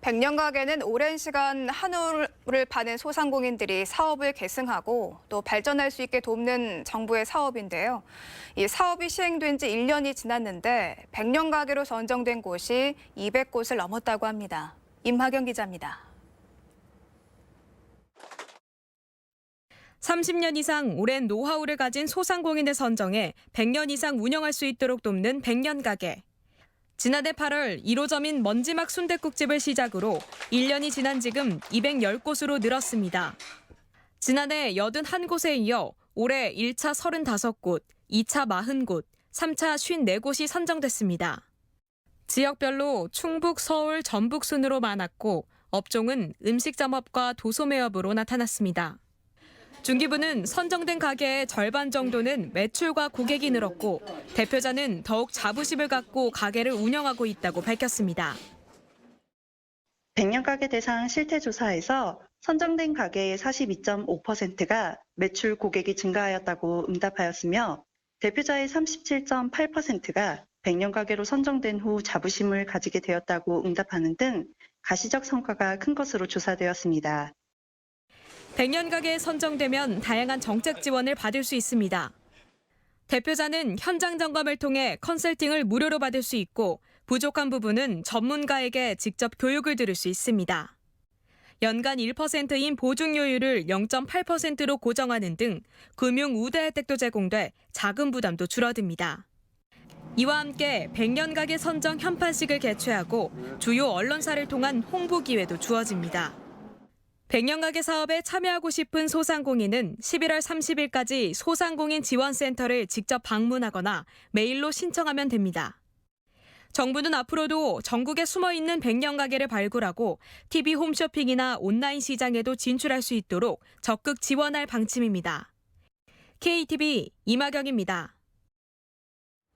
백년 가게는 오랜 시간 한우를 파는 소상공인들이 사업을 계승하고 또 발전할 수 있게 돕는 정부의 사업인데요. 이 사업이 시행된 지 1년이 지났는데 백년 가게로 선정된 곳이 200곳을 넘었다고 합니다. 임하경 기자입니다. 30년 이상 오랜 노하우를 가진 소상공인을 선정해 100년 이상 운영할 수 있도록 돕는 백년 가게. 지난해 8월 1호점인 먼지막 순댓국집을 시작으로 1년이 지난 지금 210곳으로 늘었습니다. 지난해 81곳에 이어 올해 1차 35곳, 2차 40곳, 3차 54곳이 선정됐습니다. 지역별로 충북, 서울, 전북 순으로 많았고 업종은 음식점업과 도소매업으로 나타났습니다. 중기부는 선정된 가게의 절반 정도는 매출과 고객이 늘었고 대표자는 더욱 자부심을 갖고 가게를 운영하고 있다고 밝혔습니다. 백년 가게 대상 실태 조사에서 선정된 가게의 42.5%가 매출 고객이 증가하였다고 응답하였으며 대표자의 37.8%가 백년 가게로 선정된 후 자부심을 가지게 되었다고 응답하는 등 가시적 성과가 큰 것으로 조사되었습니다. 백년 가게에 선정되면 다양한 정책 지원을 받을 수 있습니다. 대표자는 현장 점검을 통해 컨설팅을 무료로 받을 수 있고 부족한 부분은 전문가에게 직접 교육을 들을 수 있습니다. 연간 1%인 보증료율을 0.8%로 고정하는 등 금융 우대 혜택도 제공돼 자금 부담도 줄어듭니다. 이와 함께 백년 가게 선정 현판식을 개최하고 주요 언론사를 통한 홍보 기회도 주어집니다. 백년가게 사업에 참여하고 싶은 소상공인은 11월 30일까지 소상공인 지원센터를 직접 방문하거나 메일로 신청하면 됩니다. 정부는 앞으로도 전국에 숨어 있는 백년 가게를 발굴하고 TV 홈쇼핑이나 온라인 시장에도 진출할 수 있도록 적극 지원할 방침입니다. KTV 이마경입니다.